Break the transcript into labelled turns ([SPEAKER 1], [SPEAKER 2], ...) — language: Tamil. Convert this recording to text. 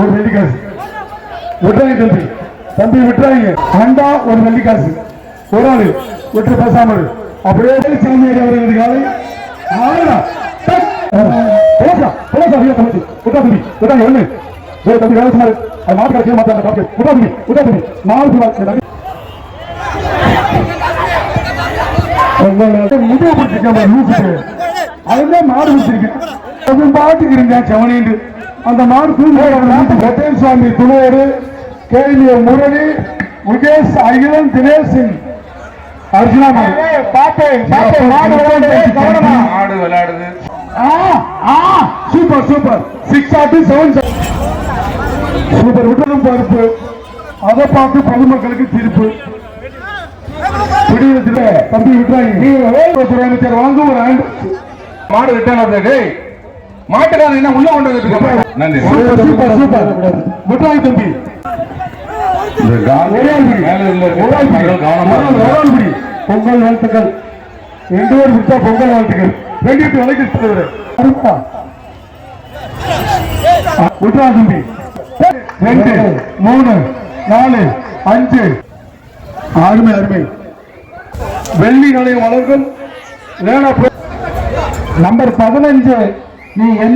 [SPEAKER 1] ஒரு வெள்ளிக்காசு விட்டுறாங்க தம்பி தம்பி விட்டுறாங்க அண்டா ஒரு வெள்ளிக்காசு ஒரு ஆளு விட்டு பேசாமல் அப்படியே சாமியார் அவர்களுக்கு காலை ஆளுடா. டக். போடா, போடா தம்பி. விட்டா தம்பி, விட்டாங்க ஒண்ணு. ஏய் தம்பி வேலை சுமாரு. அது மாட்டு கடைசியா மாத்தாங்க காப்பி. விட்டா தம்பி, விட்டா தம்பி. நாலு சுமார். ஏய் பிடிச்சிருக்கேன் அதுதான் மாடு பிடிச்சிருக்கேன் பாட்டுக்கு இருந்தேன் செவனின்னு அந்த மாடு தூங்கி வெட்டேன் சுவாமி துணையோடு கேள்வி முரளி முகேஷ் அகிலன் தினேஷ் சிங் அர்ஜுனா மாடு.
[SPEAKER 2] விளையாடுது.
[SPEAKER 1] ஆ ஆ சூப்பர் சூப்பர். சிக்ஸ் ஆட்டு செவன் சூப்பர் விட்டதும் பருப்பு. அதை பார்த்து பொதுமக்களுக்கு தீர்ப்பு தம்பி விட்டுறாங்க. நீங்க வேலைத்துறை அமைச்சர் வாங்க ஒரு ஆண்டு.
[SPEAKER 2] மாடு விட்டான என்ன உள்ள கொண்டு வந்துட்டு நன்றி.
[SPEAKER 1] Super super super. விட்டுறாங்க தம்பி. பொங்கல் வாழ்த்துக்கள். ரெண்டு பேர் விட்டா பொங்கல் வாழ்த்துக்கள். ரெண்டு பேர் விலைக்கு விட்டுறா தம்பி. ரெண்டு மூணு நாலு அஞ்சு. அருமை. அருமை வெள்ளி நிலையம் வளர்க்கும் நம்பர் பதினஞ்சு. நீ எந்த